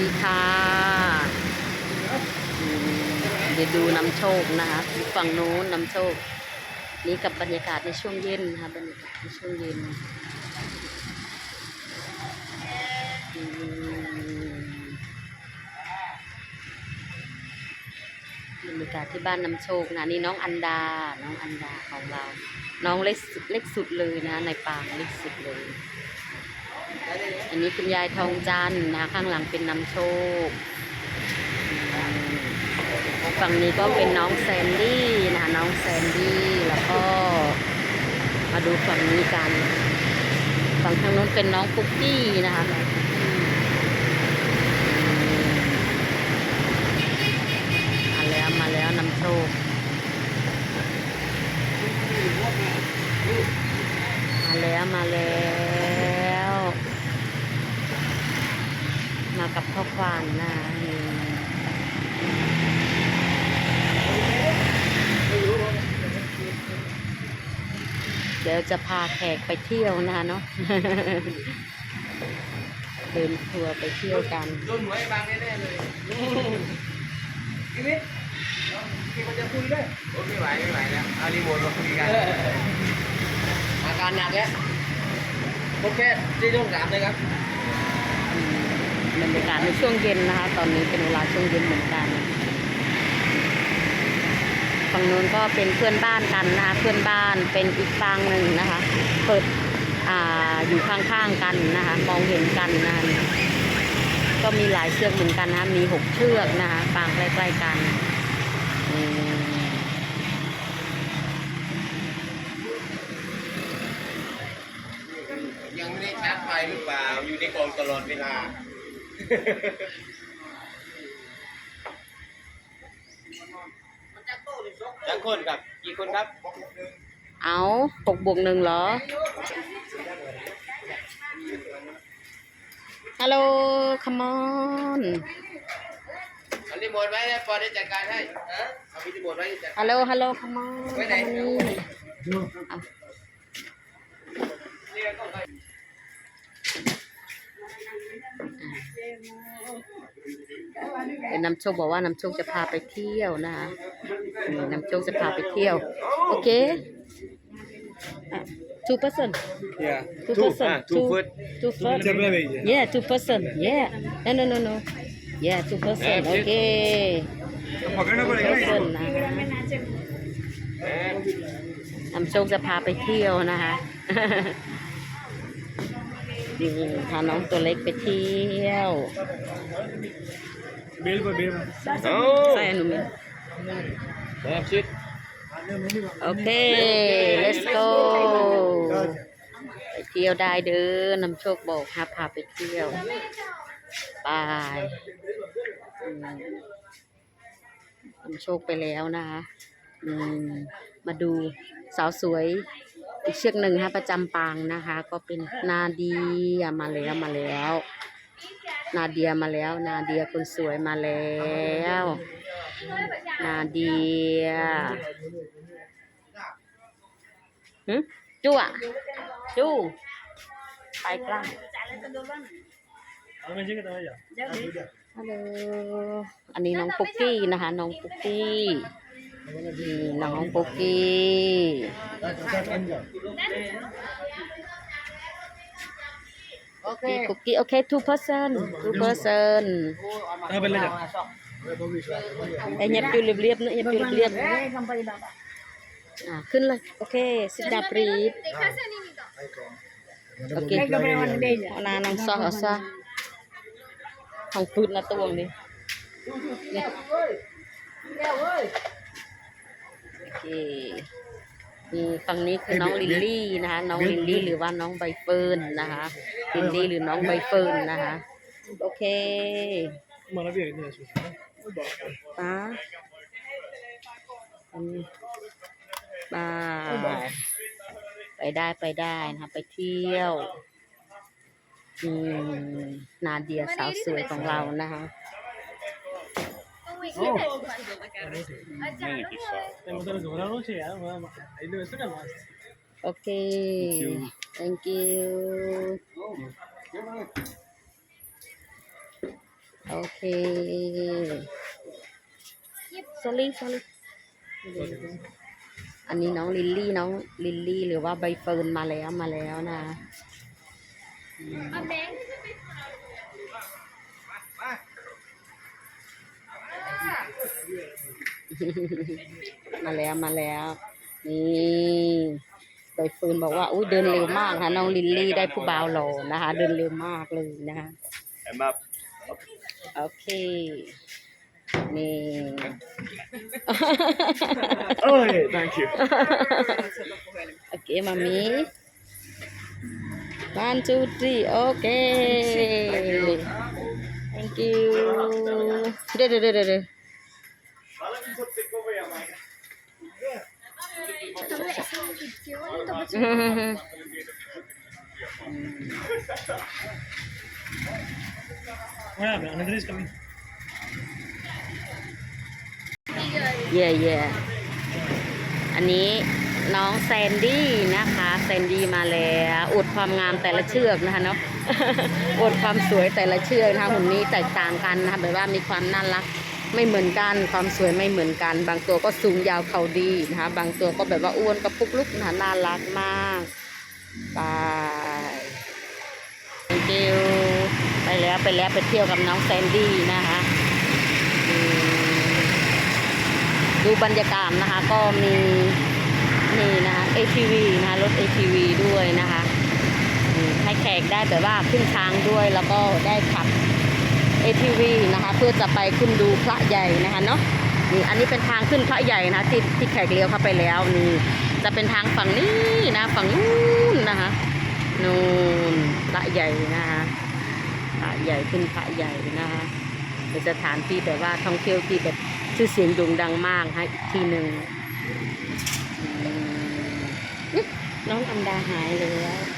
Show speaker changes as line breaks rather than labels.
ดีค่ะเดี๋ยวดูน้ำโชคนะคะฝั่งโน้นน้ำโชค นี่กับบรรยากาศในช่วงเย็นนะคะบรรยากาศในช่วงเย็นบรรยากาศที่บ้านน้ำโชคนะนี่น้องอันดา น้องอันดาของเรา น้องเล็กเล็กสุดเลยนะในปางเล็กสุดเลย อันนี้คุณยายทองจันนะข้างหลังเป็นน้ำโชค ฝั่งนี้ก็เป็นน้องแซนดี้นะน้องแซนดี้แล้วก็มาดูฝั่งนี้กัน ฝั่งทางโน้นเป็นน้องปุ๊กกี้นะคะมมาแล้วมาแล้วน้ำโชคมาแล้วมาแล้ว มากับพ่อ ควานนะเดี๋ยวจะพาแขกไปเที่ยวนะเนาะเดินทัวร์ไปเที่ยวกัน
รุ่นไว้บางแน่ๆเลยพี่มิตรพี่มันจะคุยด้วยโอ้ไม่ไหวไม่ไหวแล้วเอารีโมทมาคุยกันอาการหนักแล้วพบแค่ที่ช่องสามเลยครับ
บรรยากาศในช่วงเย็นนะคะ ตอนนี้เป็นเวลาช่วงเย็นเหมือนกันฝั่งนู้นก็เป็นเพื่อนบ้านกันนะคะเพื่อนบ้านเป็นอีกปางหนึ่งนะคะ เปิดอ่าอยู่ข้างๆกันนะคะ มองเห็นกันนะะก็มีหลายเชือกเหมือนกันนะะมีหกเชือกนะคะปางใกล้ๆกัน
ยังไม่ได้ชาร์จไฟหรือเปล่า อยู่ในกองตลอดเวลา จักคนครับ กี่คนครับ
เอาหกบวกหนึ่งเหรอ ฮัลโหล come on
เอารีโมทไว้นะปอได้จัดการให้ฮะเอารีโมทไว้จัด
ฮัลโหล ฮัลโหล come on
ไว้ไหน
เอาเป็ เป็นน้ำโชคบอกว่าน้ำโชคจะพาไปเที่ยวนะคะน้ำโชคจะพาไปเที่ยว โอเค two person
yeah
two person
two foot
two foot yeah two person yeah no no no no yeah two person okay two person นะน้ำโชคจะพาไปเที่ยวนะคะ นี่พาน้องตัวเล็กไปเที่ยว
बेल पर बेल
ใส่อนุมิน
That's it.
โอเค let's go ไปเที่ยวได้เด้อนำโชคบอกค่ะพาไปเที่ยวไปอืมนำโชคไปแล้วนะคะอืมมาดูสาวสวย อีกเชือกหนึ่งฮะประจำปางนะคะ ก็เป็นนาเดียมาแล้วมาแล้ว นาเดียมาแล้ว นาเดียคนสวยมาแล้ว นาเดียหืมจู่อะจู่ไปกล้า
ม
ฮัลโหล อันนี้น้องปุ๊กกี้นะคะ น้องปุ๊กกี้นี่น้องปุ๊กกี้ Okay. Cookie. Okay, two person. Two person.
เอา
ไปเลยจ้ะ Em nhập vô liệp liệp nữa, nhập vô liệp liệp. À, kh ึ้นเลย Okay, sit down please. Okay. เอานานังซอเอาซอของปืนนะตวงนี่โอเค ฝั่งนี้คือน้องลิลลี่นะคะ น้องลิลลี่หรือว่าน้องใบเฟิร์นนะคะลิลลี่หรือน้องใบเฟิร์นนะคะ โอเค
มาแล้ว
เบียร์เนี่ยสุป้าป้าไปได้ไปได้นะคะไปเที่ยวอือนาเดียสาวสวยของเรานะคะ okay thank you okay sorry sorry anh đi nấu lily nấu lily liệu ba bay phần mà lẹ mà lẹ nè มาแล้วมาแล้วนะอืมมาแล้วมาแล้ว นี่ใบเฟิร์นบอกว่าอุ้ยเดินเร็วมากค่ะน้องลิลลี่ได้ผู้บ่าวหล่อนะคะ เดินเร็วมากเลยนะคะ
And up.
โอเคนี่
Oh, yeah, thank you.
โอเคมามี one two three โอเค thank you เดี๋ยวเดี๋ยวเดี๋ยว
What happened? Another is coming.
เย่เย่อันนี้น้องแซนดี้นะคะแซนดี้มาแล้วอวดความงามแต่ละเชือกนะคะเนาะอวดความสวยแต่ละเชือกนะคะหุ่นนี้แตกต่างกันนะคะแบบว่ามีความน่ารัก ไม่เหมือนกันความสวยไม่เหมือนกัน บางตัวก็สูงยาวเขาดีนะคะบางตัวก็แบบว่าอ้วนกระปุกลุกนะน่ารักมากไป thank you ไปแล้วไปแล้วไปเที่ยวกับน้องแซนดี้นะคะดูบรรยากาศนะคะก็มีนี่นะคะ ATV นะคะรถ ATV ด้วยนะคะให้แขกได้แบบว่าขึ้นช้างด้วยแล้วก็ได้ขับ ATV นะคะ เพื่อจะไปขึ้นดูพระใหญ่นะคะเนาะนี่อันนี้เป็นทางขึ้นพระใหญ่นะที่ที่แขกเลี้ยวเข้าไปแล้วนี่จะเป็นทางฝั่งนี้นะฝั่งนู้นนะคะนู่นพระใหญ่นะคะพระใหญ่ขึ้นพระใหญ่นะคะเป็นสถานที่แบบว่าท่องเที่ยวที่แบบชื่อเสียงโด่งดังมากฮะอีกที่หนึ่งน้องอันดาหายแล้ว